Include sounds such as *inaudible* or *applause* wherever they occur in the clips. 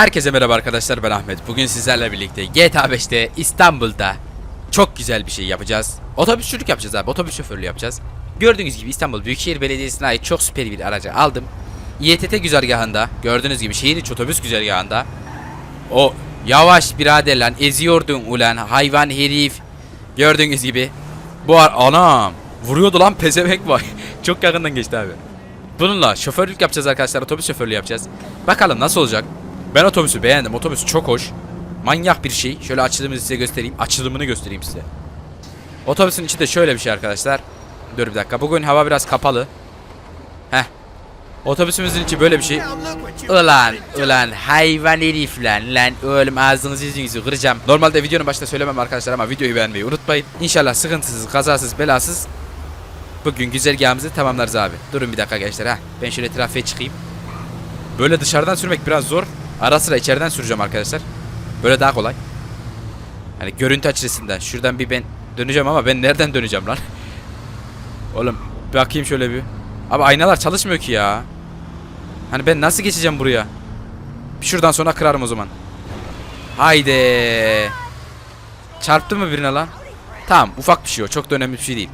Herkese merhaba arkadaşlar ben Ahmet. Bugün sizlerle birlikte GTA 5'te İstanbul'da çok güzel bir şey yapacağız. Otobüsçülük yapacağız abi. Otobüs şoförlüğü yapacağız. Gördüğünüz gibi İstanbul Büyükşehir Belediyesi'ne ait çok süper bir aracı aldım. İETT güzergahında gördüğünüz gibi şehir içi otobüs güzergahında o yavaş birader lan eziyordun ulan hayvan herif. Gördüğünüz gibi bu ar anam vuruyordu lan pezevenk vay. *laughs* çok yakından geçti abi. Bununla şoförlük yapacağız arkadaşlar. Otobüs şoförlüğü yapacağız. Bakalım nasıl olacak. Ben otobüsü beğendim. Otobüs çok hoş. Manyak bir şey. Şöyle açılımını size göstereyim. Açılımını göstereyim size. Otobüsün içi de şöyle bir şey arkadaşlar. Dur bir dakika. Bugün hava biraz kapalı. Heh. Otobüsümüzün içi böyle bir şey. Ulan ulan hayvan herif lan lan oğlum ağzınızı yüzünüzü kıracağım. Normalde videonun başında söylemem arkadaşlar ama videoyu beğenmeyi unutmayın. İnşallah sıkıntısız, kazasız, belasız bugün güzergahımızı tamamlarız abi. Durun bir dakika gençler ha. Ben şöyle trafiğe çıkayım. Böyle dışarıdan sürmek biraz zor. Ara sıra içeriden süreceğim arkadaşlar. Böyle daha kolay. Hani görüntü açısından. Şuradan bir ben döneceğim ama ben nereden döneceğim lan? *laughs* Oğlum bakayım şöyle bir. Abi aynalar çalışmıyor ki ya. Hani ben nasıl geçeceğim buraya? Şuradan sonra kırarım o zaman. Haydi. Çarptı mı birine lan? Tamam ufak bir şey o. Çok da önemli bir şey değil.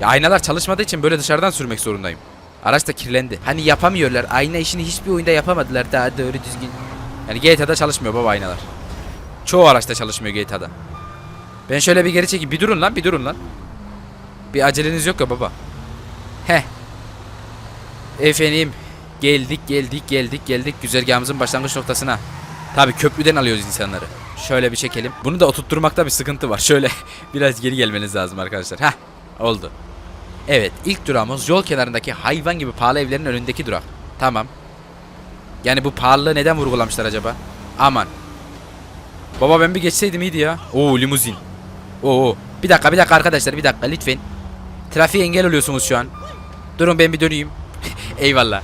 Ya aynalar çalışmadığı için böyle dışarıdan sürmek zorundayım. Araç da kirlendi. Hani yapamıyorlar. Ayna işini hiçbir oyunda yapamadılar daha doğru düzgün. Yani GTA'da çalışmıyor baba aynalar. Çoğu araçta çalışmıyor GTA'da. Ben şöyle bir geri çekeyim. Bir durun lan bir durun lan. Bir aceleniz yok ya baba. Heh. Efendim. Geldik geldik geldik geldik güzergahımızın başlangıç noktasına. Tabi köprüden alıyoruz insanları. Şöyle bir çekelim. Bunu da oturtturmakta bir sıkıntı var. Şöyle *laughs* biraz geri gelmeniz lazım arkadaşlar. Heh oldu. Evet ilk durağımız yol kenarındaki hayvan gibi pahalı evlerin önündeki durak. Tamam. Yani bu pahalılığı neden vurgulamışlar acaba? Aman. Baba ben bir geçseydim iyiydi ya. Oo limuzin. Oo. Bir dakika bir dakika arkadaşlar bir dakika lütfen. Trafiğe engel oluyorsunuz şu an. Durun ben bir döneyim. *laughs* Eyvallah.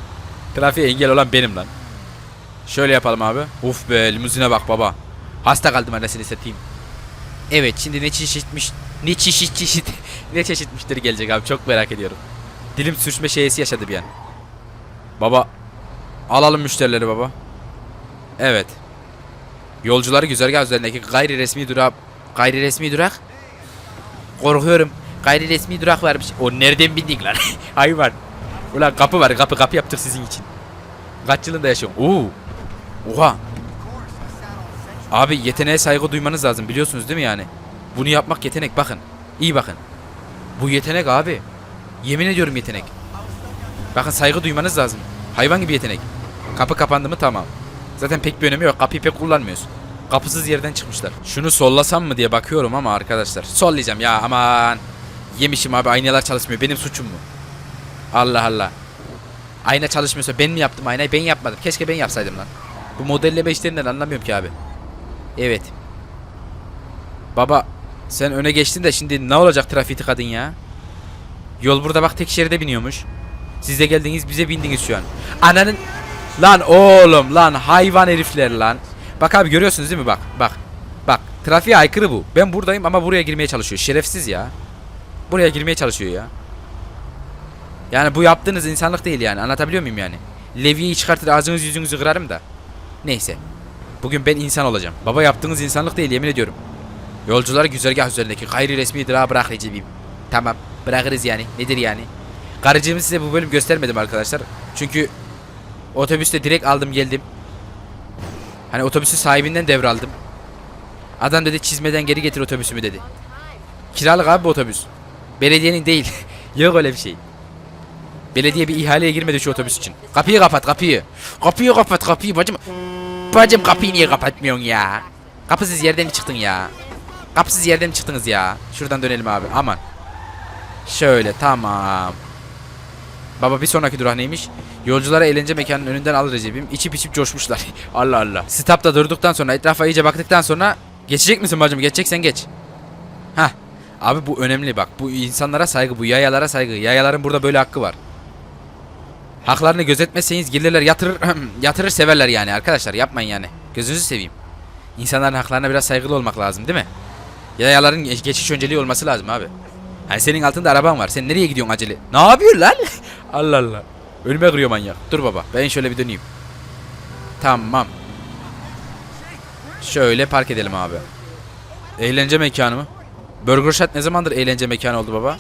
Trafiğe engel olan benim lan. Şöyle yapalım abi. Uf be limuzine bak baba. Hasta kaldım annesini satayım. Evet şimdi ne çeşitmiş ne çeşit çeşit ne çeşit müşteri gelecek abi çok merak ediyorum. Dilim sürçme şeysi yaşadı bir an. Baba alalım müşterileri baba. Evet. Yolcuları güzergah üzerindeki gayri resmi durak gayri resmi durak korkuyorum. Gayri resmi durak varmış. O nereden bindik lan? *laughs* Hayvan. Ulan kapı var kapı kapı yaptık sizin için. Kaç yılında yaşıyorsun? Oo. Oha. Abi yeteneğe saygı duymanız lazım biliyorsunuz değil mi yani? Bunu yapmak yetenek bakın. İyi bakın. Bu yetenek abi. Yemin ediyorum yetenek. Bakın saygı duymanız lazım. Hayvan gibi yetenek. Kapı kapandı mı tamam. Zaten pek bir önemi yok. Kapıyı pek kullanmıyoruz. Kapısız yerden çıkmışlar. Şunu sollasam mı diye bakıyorum ama arkadaşlar. Sollayacağım ya aman. Yemişim abi aynalar çalışmıyor. Benim suçum mu? Allah Allah. Ayna çalışmıyorsa ben mi yaptım aynayı? Ben yapmadım. Keşke ben yapsaydım lan. Bu modelleme işlerinden anlamıyorum ki abi. Evet. Baba sen öne geçtin de şimdi ne olacak trafiği tıkadın ya? Yol burada bak tek şeride biniyormuş. Siz de geldiniz bize bindiniz şu an. Ananın lan oğlum lan hayvan herifler lan. Bak abi görüyorsunuz değil mi bak bak. Bak trafiğe aykırı bu. Ben buradayım ama buraya girmeye çalışıyor. Şerefsiz ya. Buraya girmeye çalışıyor ya. Yani bu yaptığınız insanlık değil yani. Anlatabiliyor muyum yani? Levyeyi çıkartır ağzınız yüzünüzü kırarım da. Neyse. Bugün ben insan olacağım. Baba yaptığınız insanlık değil yemin ediyorum. Yolcuları güzergah üzerindeki gayri resmi durağa bırak Recep'im. Tamam bırakırız yani. Nedir yani? Karıcığımı size bu bölüm göstermedim arkadaşlar. Çünkü otobüste direkt aldım geldim. Hani otobüsü sahibinden devraldım. Adam dedi çizmeden geri getir otobüsümü dedi. Kiralık abi bu otobüs. Belediyenin değil. *laughs* Yok öyle bir şey. Belediye bir ihaleye girmedi şu otobüs için. Kapıyı kapat kapıyı. Kapıyı kapat kapıyı bacım. Bacım kapıyı niye kapatmıyorsun ya? Kapısız yerden çıktın ya? Kapısız yerden çıktınız ya? Şuradan dönelim abi aman. Şöyle tamam. Baba bir sonraki durak neymiş? Yolculara eğlence mekanının önünden al Recep'im. İçip içip coşmuşlar. *laughs* Allah Allah. Stopta durduktan sonra etrafa iyice baktıktan sonra geçecek misin bacım? Geçeceksen geç. Hah. Abi bu önemli bak. Bu insanlara saygı, bu yayalara saygı. Yayaların burada böyle hakkı var. Haklarını gözetmezseniz gelirler yatırır *clears throat* yatırır severler yani arkadaşlar yapmayın yani. Gözünüzü seveyim. İnsanların haklarına biraz saygılı olmak lazım değil mi? Yayaların geç- geçiş önceliği olması lazım abi. Hani senin altında araban var. Sen nereye gidiyorsun acele? Ne yapıyorsun lan? *laughs* Allah Allah. Önüme kırıyor manyak. Dur baba. Ben şöyle bir döneyim. Tamam. Şöyle park edelim abi. Eğlence mekanı mı? Burger Shot ne zamandır eğlence mekanı oldu baba?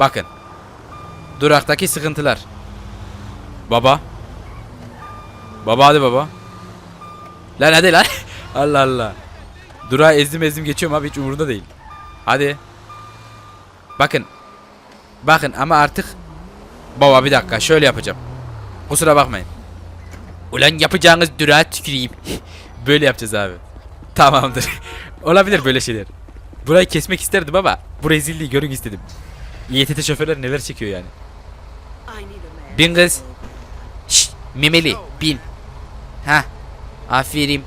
Bakın. Duraktaki sıkıntılar. Baba. Baba hadi baba. Lan hadi lan. *laughs* Allah Allah. Durağı ezdim ezdim geçiyorum abi hiç umurunda değil. Hadi. Bakın. Bakın ama artık Baba bir dakika şöyle yapacağım. Kusura bakmayın. Ulan yapacağınız durağı tüküreyim. *laughs* böyle yapacağız abi. Tamamdır. *laughs* Olabilir böyle şeyler. Burayı kesmek isterdim ama bu rezilliği görün istedim. İETT şoförler neler çekiyor yani. Bin kız. Şşt, memeli bin. Ha. Aferin.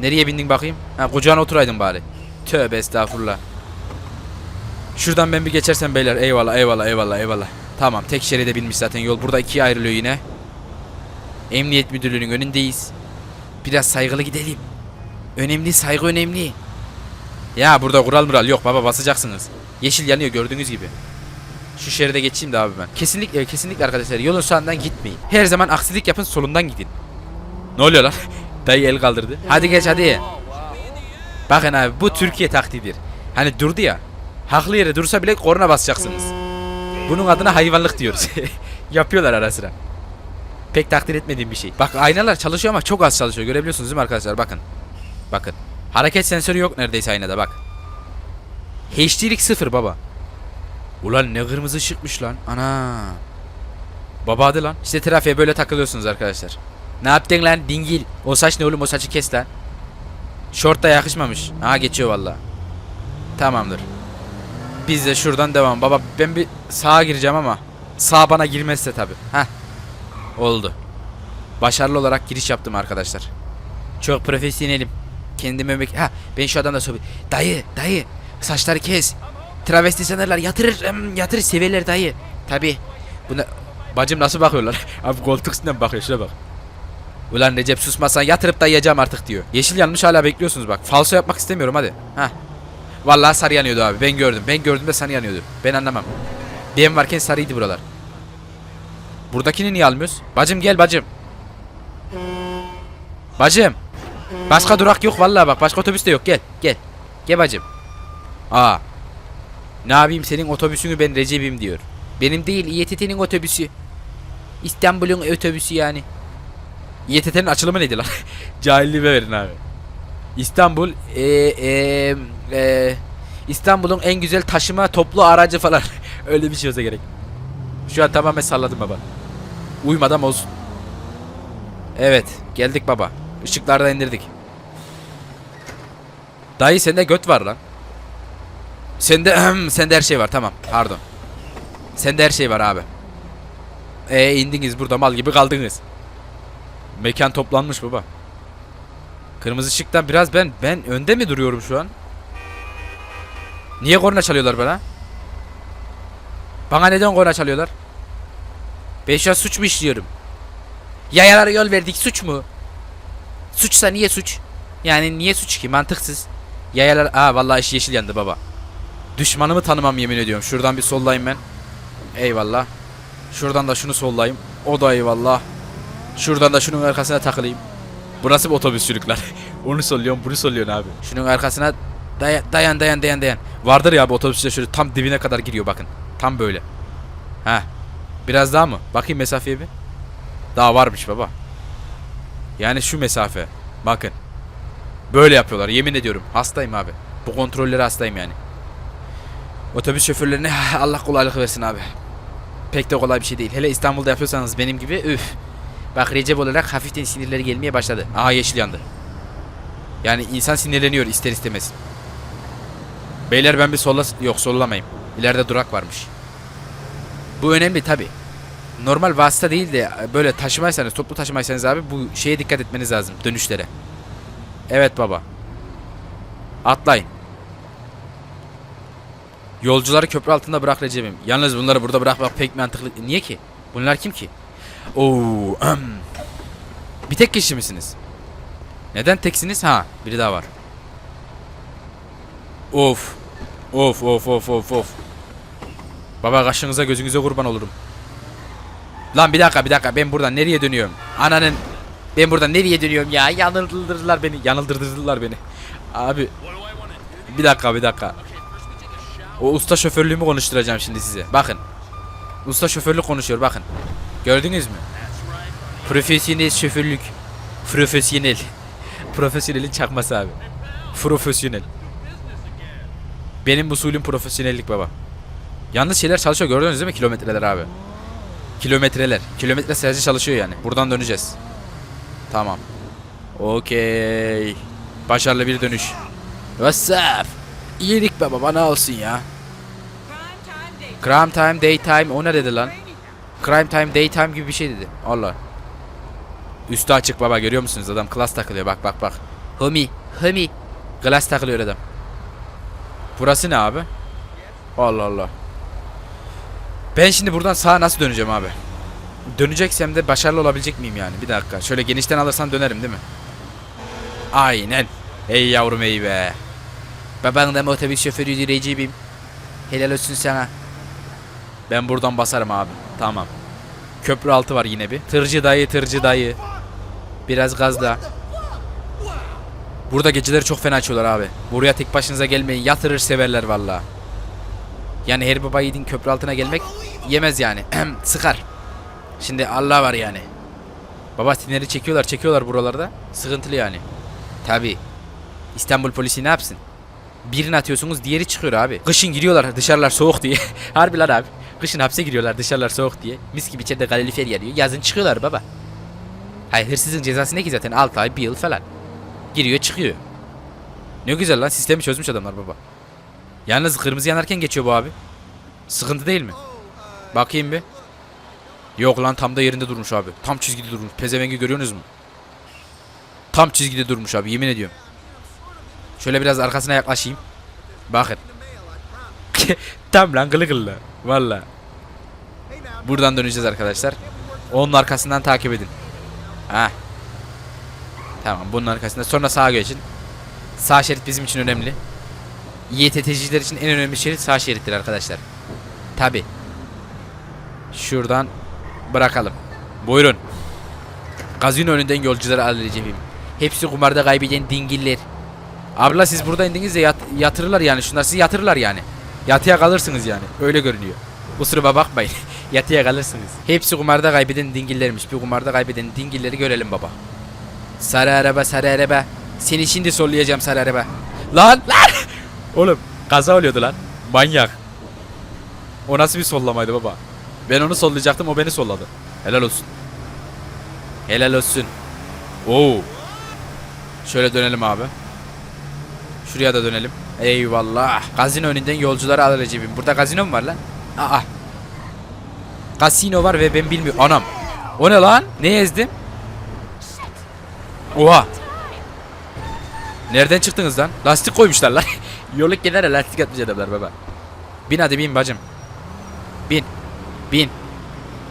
Nereye bindin bakayım? Ha kucağına oturaydın bari. Tövbe estağfurullah. Şuradan ben bir geçersem beyler eyvallah eyvallah eyvallah eyvallah. Tamam tek şeride binmiş zaten yol. Burada ikiye ayrılıyor yine. Emniyet müdürlüğünün önündeyiz. Biraz saygılı gidelim. Önemli saygı önemli. Ya burada kural mural yok baba basacaksınız. Yeşil yanıyor gördüğünüz gibi. Şu şeride geçeyim de abi ben. Kesinlikle kesinlikle arkadaşlar yolun sağından gitmeyin. Her zaman aksilik yapın solundan gidin. Ne oluyor lan? Dayı el kaldırdı. Hadi geç hadi. Bakın abi bu Türkiye taktiğidir. Hani durdu ya. Haklı yere dursa bile korna basacaksınız. Bunun adına hayvanlık diyoruz. *laughs* Yapıyorlar ara sıra. Pek takdir etmediğim bir şey. Bak aynalar çalışıyor ama çok az çalışıyor. Görebiliyorsunuz değil mi arkadaşlar? Bakın. Bakın. Hareket sensörü yok neredeyse aynada bak. HD'lik sıfır baba. Ulan ne kırmızı ışıkmış lan. Ana. Baba hadi lan. İşte trafiğe böyle takılıyorsunuz arkadaşlar. Ne yaptın lan dingil? O saç ne oğlum o saçı kes lan. Şort da yakışmamış. Ha geçiyor valla. Tamamdır. Biz de şuradan devam. Baba ben bir sağa gireceğim ama sağ bana girmezse tabi. Heh. Oldu. Başarılı olarak giriş yaptım arkadaşlar. Çok profesyonelim. Kendime mek- Ha ben şu adamla sohbet. Dayı dayı saçları kes. Travesti sanırlar yatırır yatırır severler dayı. Tabi. Buna bacım nasıl bakıyorlar? *laughs* Abi koltuk üstünden bakıyor şuna bak. Ulan Recep susmasan yatırıp dayayacağım artık diyor. Yeşil yanmış hala bekliyorsunuz bak. Falso yapmak istemiyorum hadi. Hah. Vallahi sarı yanıyordu abi. Ben gördüm. Ben gördüm de sarı yanıyordu. Ben anlamam. DM varken sarıydı buralar. Buradakini niye almıyoruz? Bacım gel bacım. Bacım. Başka durak yok vallahi bak. Başka otobüs de yok. Gel. Gel. Gel bacım. Aa. Ne yapayım senin otobüsünü ben Recep'im diyor. Benim değil İETT'nin otobüsü. İstanbul'un otobüsü yani. İETT'nin açılımı neydi lan? *laughs* Cahilliğime verin abi. İstanbul e, e, e, İstanbul'un en güzel taşıma toplu aracı falan. *laughs* Öyle bir şey olsa gerek. Şu an tamamen salladım baba. Uymadan olsun. Evet geldik baba. Işıkları da indirdik. Dayı sende göt var lan. Sende *clears throat* sende her şey var tamam pardon. Sende her şey var abi. E indiniz burada mal gibi kaldınız. Mekan toplanmış baba. Kırmızı ışıktan biraz ben ben önde mi duruyorum şu an? Niye korna çalıyorlar bana? Bana neden korna çalıyorlar? Ben şu an suç mu işliyorum? Yayalara yol verdik suç mu? Suçsa niye suç? Yani niye suç ki mantıksız. Yayalar aa vallahi iş yeşil yandı baba. Düşmanımı tanımam yemin ediyorum. Şuradan bir sollayayım ben. Eyvallah. Şuradan da şunu sollayayım. O da eyvallah. Şuradan da şunun arkasına takılayım. Bu nasıl bir otobüsçülük lan? *laughs* Onu solluyorsun bunu solluyorsun abi. Şunun arkasına dayan dayan dayan dayan dayan. Vardır ya bu otobüsçüler şöyle tam dibine kadar giriyor bakın. Tam böyle. Ha. Biraz daha mı? Bakayım mesafeye bir. Daha varmış baba. Yani şu mesafe. Bakın. Böyle yapıyorlar yemin ediyorum. Hastayım abi. Bu kontrolleri hastayım yani. Otobüs şoförlerine Allah kolaylık versin abi. Pek de kolay bir şey değil. Hele İstanbul'da yapıyorsanız benim gibi üf. Bak Recep olarak hafiften sinirleri gelmeye başladı. Aha yeşil yandı. Yani insan sinirleniyor ister istemez. Beyler ben bir sola... Yok sollamayayım. İleride durak varmış. Bu önemli tabi. Normal vasıta değil de böyle taşımaysanız, toplu taşımaysanız abi bu şeye dikkat etmeniz lazım. Dönüşlere. Evet baba. Atlayın. Yolcuları köprü altında bırak Recep'im. Yalnız bunları burada bırakmak pek mantıklı. Niye ki? Bunlar kim ki? Oo. Bir tek kişi misiniz? Neden teksiniz? Ha, biri daha var. Of. Of of of of of. Baba kaşınıza gözünüze kurban olurum. Lan bir dakika bir dakika ben buradan nereye dönüyorum? Ananın Ben buradan nereye dönüyorum ya? Yanıldırdılar beni. Yanıldırdılar beni. Abi. Bir dakika bir dakika. O usta şoförlüğümü konuşturacağım şimdi size. Bakın. Usta şoförlük konuşuyor bakın. Gördünüz mü? Profesyonel şoförlük. Profesyonel. Profesyonelin çakması abi. Profesyonel. Benim usulüm profesyonellik baba. Yalnız şeyler çalışıyor gördünüz değil mi kilometreler abi? Kilometreler. Kilometre sayıcı çalışıyor yani. Buradan döneceğiz. Tamam. Okey. Başarılı bir dönüş. What's up? İyilik baba bana olsun ya. Crime time, daytime o ne dedi lan? Crime time, daytime gibi bir şey dedi. Allah. Üstü açık baba görüyor musunuz adam klas takılıyor bak bak bak. Homie, homie. Klas takılıyor adam. Burası ne abi? Allah Allah. Ben şimdi buradan sağa nasıl döneceğim abi? Döneceksem de başarılı olabilecek miyim yani? Bir dakika. Şöyle genişten alırsan dönerim değil mi? Aynen. Ey yavrum ey be. Baban da otobüs şoförüydü Recep'im. Helal olsun sana. Ben buradan basarım abi. Tamam. Köprü altı var yine bir. Tırcı dayı tırcı dayı. Biraz gazla. Burada geceleri çok fena açıyorlar abi. Buraya tek başınıza gelmeyin. Yatırır severler valla. Yani her baba yiğidin köprü altına gelmek yemez yani. *clears throat* Sıkar. Şimdi Allah var yani. Baba tineri çekiyorlar çekiyorlar buralarda. Sıkıntılı yani. Tabi. İstanbul polisi ne yapsın? Birini atıyorsunuz diğeri çıkıyor abi. Kışın giriyorlar dışarılar soğuk diye. *laughs* Harbiler abi. Kışın hapse giriyorlar dışarılar soğuk diye. Mis gibi içeride kalorifer yanıyor. Yazın çıkıyorlar baba. Hayır hırsızın cezası ne ki zaten 6 ay 1 yıl falan. Giriyor çıkıyor. Ne güzel lan sistemi çözmüş adamlar baba. Yalnız kırmızı yanarken geçiyor bu abi. Sıkıntı değil mi? Bakayım bir. Yok lan tam da yerinde durmuş abi. Tam çizgide durmuş. Pezevengi görüyorsunuz mu? Tam çizgide durmuş abi yemin ediyorum. Şöyle biraz arkasına yaklaşayım. Bakın. *laughs* tam lan kılı kılı. Valla. Buradan döneceğiz arkadaşlar. Onun arkasından takip edin. Ha. Tamam bunun arkasında. Sonra sağa geçin. Sağ şerit bizim için önemli. YTT'ciler için en önemli şerit sağ şerittir arkadaşlar. Tabi. Şuradan bırakalım. Buyurun. Gazino önünden yolcuları alacağım. Hepsi kumarda kaybeden dingiller. Abla siz burada indiniz de yat- yatırırlar yani. Şunlar sizi yatırırlar yani. Yatıya kalırsınız yani. Öyle görünüyor. Kusuruma bakmayın. *laughs* Yatıya kalırsınız. Hepsi kumarda kaybeden dingillermiş. Bir kumarda kaybeden dingilleri görelim baba. Sarı araba sarı araba. Seni şimdi sollayacağım sarı araba. Lan lan. Oğlum kaza oluyordu lan. Manyak. O nasıl bir sollamaydı baba? Ben onu sollayacaktım o beni solladı. Helal olsun. Helal olsun. Oo. Şöyle dönelim abi. Şuraya da dönelim. Eyvallah. Gazino önünden yolcuları alır cebim. Burada gazino mu var lan? Aa. Kasino var ve ben bilmiyorum. Anam. O ne lan? Ne ezdim? Oha. Nereden çıktınız lan? Lastik koymuşlar lan. *laughs* Yolluk kenara lastik atmış adamlar baba. Bin hadi bin bacım. Bin. Bin.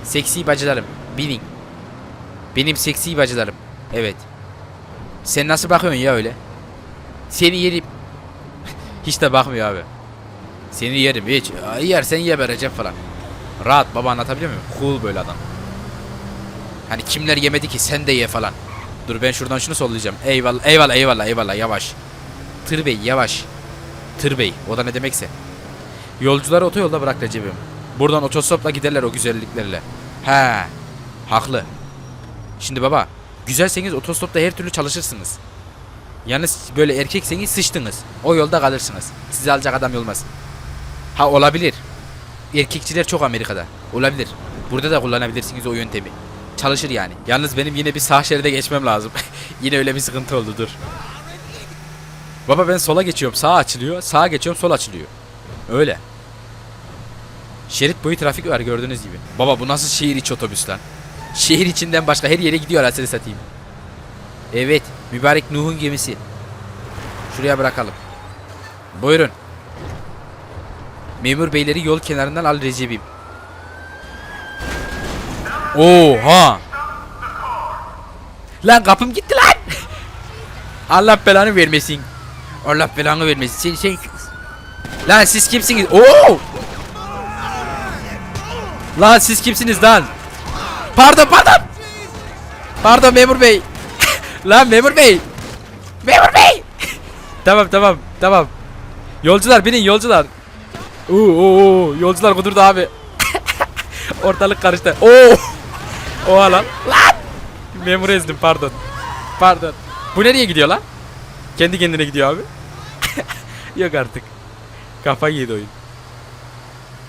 Seksi bacılarım. Binin. Benim seksi bacılarım. Evet. Sen nasıl bakıyorsun ya öyle? Seni yerim. *laughs* hiç de bakmıyor abi. Seni yerim hiç. Aa, Yersen ye be Recep falan. Rahat baba anlatabiliyor muyum? Cool böyle adam. Hani kimler yemedi ki sen de ye falan. Dur ben şuradan şunu sollayacağım. Eyvallah eyvallah eyvallah eyvallah yavaş. Tır bey yavaş. Tır bey o da ne demekse. Yolcuları otoyolda bırak Recep'im. Buradan otostopla giderler o güzelliklerle. He. Haklı. Şimdi baba güzelseniz otostopta her türlü çalışırsınız. Yalnız böyle erkekseniz sıçtınız. O yolda kalırsınız. Sizi alacak adam olmaz. Ha olabilir. Erkekçiler çok Amerika'da. Olabilir. Burada da kullanabilirsiniz o yöntemi. Çalışır yani. Yalnız benim yine bir sağ şeride geçmem lazım. *laughs* yine öyle bir sıkıntı oldu dur. Baba ben sola geçiyorum sağ açılıyor. Sağa geçiyorum sol açılıyor. Öyle. Şerit boyu trafik var gördüğünüz gibi. Baba bu nasıl şehir içi otobüs lan? Şehir içinden başka her yere gidiyor anasını satayım. Evet. Mübarek Nuh'un gemisi. Şuraya bırakalım. Buyurun. Memur beyleri yol kenarından al Recep'im. Oha. Lan kapım gitti lan. *laughs* Allah belanı vermesin. Allah belanı vermesin. Sen, sen... Lan siz kimsiniz? Oo! Lan siz kimsiniz lan? Pardon pardon. Pardon memur bey. *laughs* Lan memur bey. Memur bey. *laughs* tamam tamam tamam. Yolcular binin yolcular. Oo, oo, yolcular kudurdu abi. *laughs* Ortalık karıştı. Oo. Oha lan. Lan. Memuru ezdim pardon. Pardon. Bu nereye gidiyor lan? Kendi kendine gidiyor abi. *laughs* Yok artık. Kafa yedi oyun.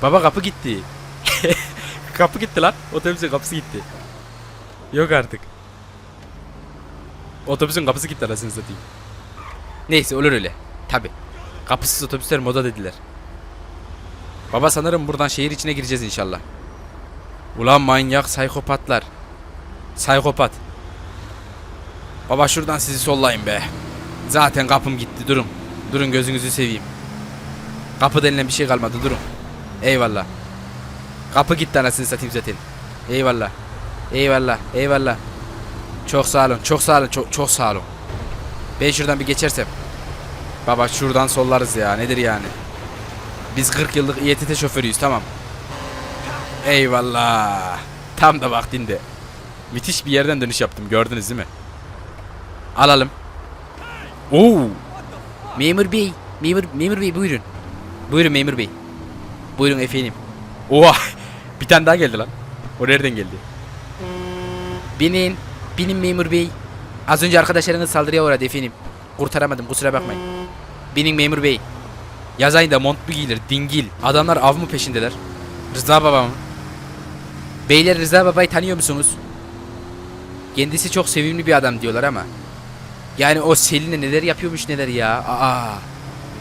Baba kapı gitti. *laughs* kapı gitti lan. Otobüsün kapısı gitti. Yok artık. Otobüsün kapısı gitti arasını satayım. Neyse olur öyle. Tabi. Kapısız otobüsler moda dediler. Baba sanırım buradan şehir içine gireceğiz inşallah. Ulan manyak psikopatlar. Psikopat. Baba şuradan sizi sollayın be. Zaten kapım gitti durun. Durun gözünüzü seveyim. Kapı denilen bir şey kalmadı durun. Eyvallah. Kapı gitti anasını satayım zaten. Eyvallah. Eyvallah. Eyvallah. Çok sağ olun. Çok sağ olun. Çok, çok sağ olun. Ben şuradan bir geçersem. Baba şuradan sollarız ya. Nedir yani? Biz 40 yıllık İETT şoförüyüz tamam. Eyvallah. Tam da vaktinde. Müthiş bir yerden dönüş yaptım gördünüz değil mi? Alalım. Oo. Memur bey, memur memur bey buyurun. Buyurun memur bey. Buyurun efendim. Oha! *laughs* Bir tane daha geldi lan. O nereden geldi? Binin, binin memur bey. Az önce arkadaşlarınız saldırıya uğradı efendim. Kurtaramadım kusura bakmayın. Binin memur bey. Yaz ayında mont mu giyilir, dingil. Adamlar av mı peşindeler? Rıza baba mı? Beyler Rıza babayı tanıyor musunuz? Kendisi çok sevimli bir adam diyorlar ama. Yani o Selin'e neler yapıyormuş neler ya. Aa.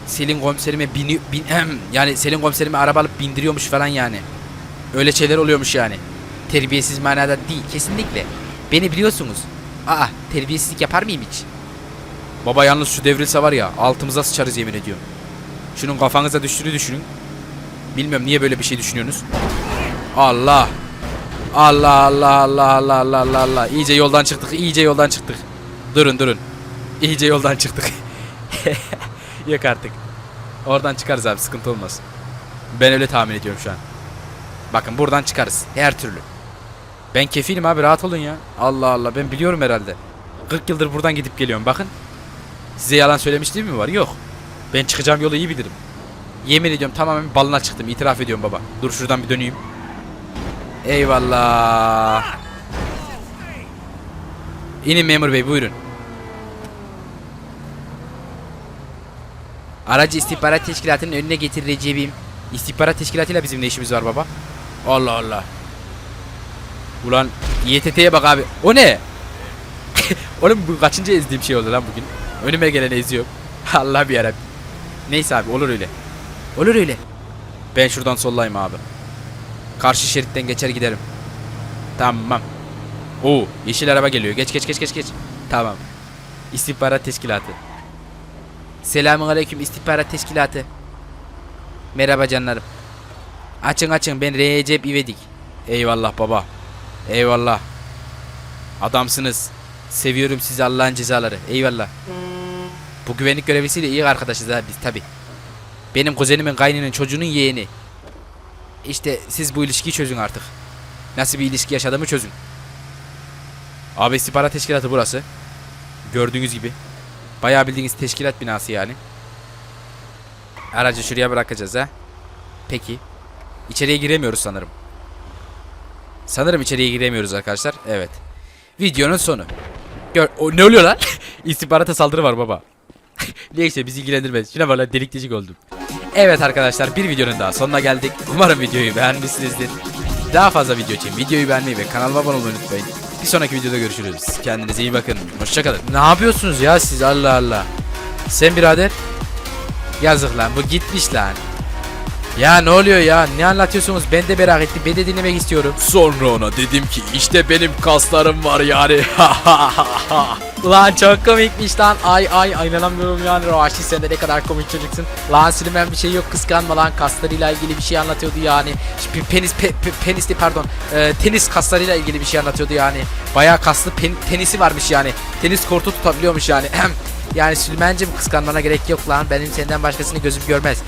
Selin komiserime bini, bin, yani Selin komiserime araba alıp bindiriyormuş falan yani. Öyle şeyler oluyormuş yani. Terbiyesiz manada değil kesinlikle. Beni biliyorsunuz. Aa terbiyesizlik yapar mıyım hiç? Baba yalnız şu devrilse var ya altımıza sıçarız yemin ediyorum. Şunun kafanıza düştüğünü düşünün. Bilmiyorum niye böyle bir şey düşünüyorsunuz. Allah. Allah Allah Allah Allah Allah Allah Allah. İyice yoldan çıktık. iyice yoldan çıktık. Durun durun. İyice yoldan çıktık. *laughs* Yok artık. Oradan çıkarız abi sıkıntı olmaz. Ben öyle tahmin ediyorum şu an. Bakın buradan çıkarız. Her türlü. Ben kefilim abi rahat olun ya. Allah Allah ben biliyorum herhalde. 40 yıldır buradan gidip geliyorum bakın. Size yalan söylemiş değil mi var? Yok. Ben çıkacağım yolu iyi bilirim. Yemin ediyorum tamamen balına çıktım. İtiraf ediyorum baba. Dur şuradan bir döneyim. Eyvallah. İnin memur bey buyurun. Aracı istihbarat teşkilatının önüne getir Recep'im. İstihbarat teşkilatıyla bizim ne işimiz var baba? Allah Allah. Ulan YTT'ye bak abi. O ne? *laughs* Oğlum bu kaçıncı ezdiğim şey oldu lan bugün. Önüme geleni eziyorum. *laughs* Allah bir yarabbim. Neyse abi olur öyle. Olur öyle. Ben şuradan sollayayım abi. Karşı şeritten geçer giderim. Tamam. Oo, yeşil araba geliyor. Geç geç geç geç geç. Tamam. İstihbarat teşkilatı. Selamun aleyküm istihbarat teşkilatı. Merhaba canlarım. Açın açın ben Recep İvedik. Eyvallah baba. Eyvallah. Adamsınız. Seviyorum sizi Allah'ın cezaları. Eyvallah. Bu güvenlik görevlisiyle iyi arkadaşız ha biz tabi. Benim kuzenimin kaynının çocuğunun yeğeni. İşte siz bu ilişkiyi çözün artık. Nasıl bir ilişki yaşadığımı çözün. Abi istihbarat teşkilatı burası. Gördüğünüz gibi. Bayağı bildiğiniz teşkilat binası yani. Aracı şuraya bırakacağız ha. Peki. İçeriye giremiyoruz sanırım. Sanırım içeriye giremiyoruz arkadaşlar. Evet. Videonun sonu. Gör o, ne oluyor lan? *laughs* İstihbarata saldırı var baba. *laughs* Neyse bizi ilgilendirmez. Şuna böyle delik deşik oldum. Evet arkadaşlar bir videonun daha sonuna geldik. Umarım videoyu beğenmişsinizdir. Daha fazla video için videoyu beğenmeyi ve kanalıma abone olmayı unutmayın. Bir sonraki videoda görüşürüz. Kendinize iyi bakın. Hoşçakalın. Ne yapıyorsunuz ya siz Allah Allah. Sen birader. Yazık lan bu gitmiş lan. Ya ne oluyor ya? Ne anlatıyorsunuz? Ben de merak ettim. Ben de dinlemek istiyorum. Sonra ona dedim ki işte benim kaslarım var yani. *laughs* lan çok komikmiş lan. Ay ay ay inanamıyorum yani. Raşit sen de ne kadar komik çocuksun. Lan Süleyman bir şey yok kıskanma lan. Kaslarıyla ilgili bir şey anlatıyordu yani. Şimdi penis pe, pe, penisli pardon. Ee, tenis kaslarıyla ilgili bir şey anlatıyordu yani. Bayağı kaslı pen, tenisi varmış yani. Tenis kortu tutabiliyormuş yani. *clears throat* Yani Süleyman'cım kıskanmana gerek yok lan. Benim senden başkasını gözüm görmez.